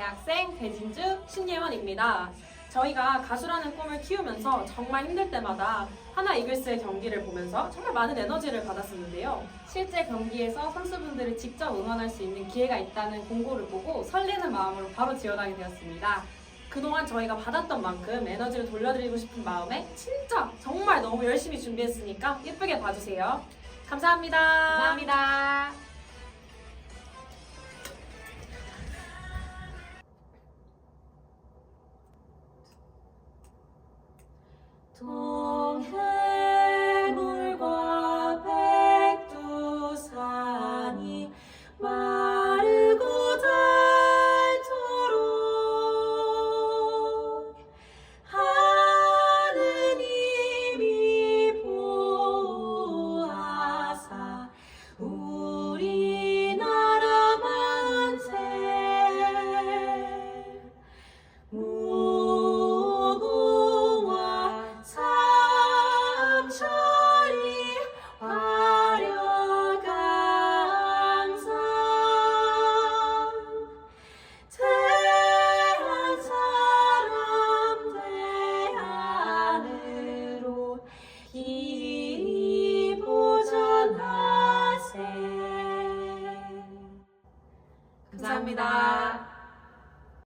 학생 배진주 신예원입니다. 저희가 가수라는 꿈을 키우면서 정말 힘들 때마다 하나 이글스의 경기를 보면서 정말 많은 에너지를 받았었는데요. 실제 경기에서 선수분들을 직접 응원할 수 있는 기회가 있다는 공고를 보고 설레는 마음으로 바로 지원하게 되었습니다. 그동안 저희가 받았던 만큼 에너지를 돌려드리고 싶은 마음에 진짜 정말 너무 열심히 준비했으니까 예쁘게 봐주세요. 감사합니다. 감사합니다. soul. 감사합니다. 감사합니다.